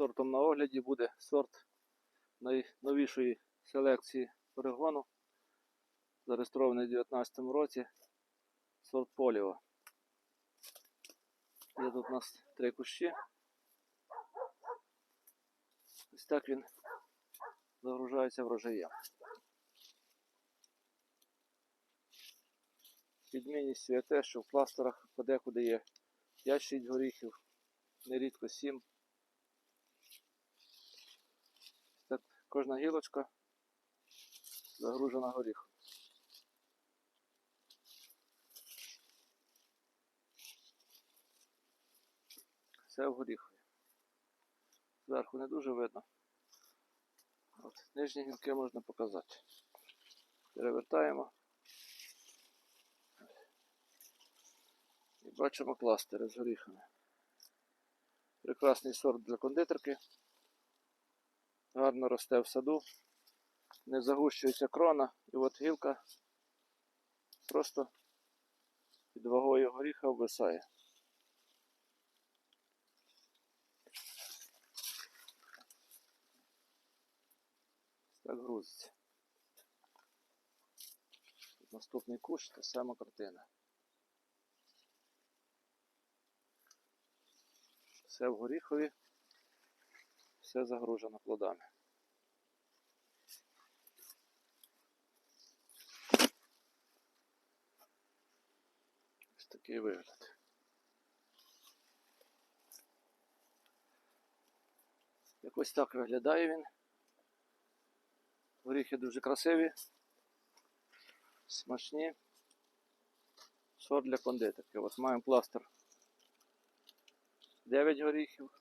сортом на огляді буде сорт найновішої селекції перегону, зареєстрований у 2019 році. Сорт Поліо. Є тут у нас три кущі. Ось так він загружається врожаєм. Відмінністю є те, що в пластерах подекуди є 5-6 горіхів, нерідко 7. Так, кожна гілочка загружена горіхом. Все в горіхові. Зверху не дуже видно. От, нижні гілки можна показати. Перевертаємо. І бачимо кластери з горіхами. Прекрасний сорт для кондитерки. Гарно росте в саду. Не загущується крона. І от гілка просто під вагою горіха ввисає. Так грузиться. Наступний кущ та сама картина. Все в горіхові, все загружено плодами. Ось такий вигляд. Якось так виглядає він. Горіхи дуже красиві, смачні. Сорт для кондитерки. От маємо пластир 9 горіхів.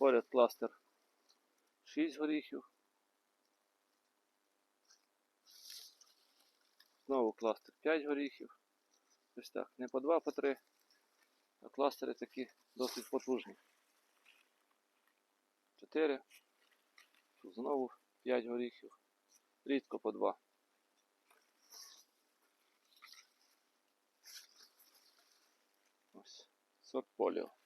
Поряд кластер 6 горіхів. Знову кластер 5 горіхів. Ось так, не по 2, по 3, а кластери такі досить потужні. 4. Тут знову 5 горіхів. Рідко по 2. Ось, сорт поліо.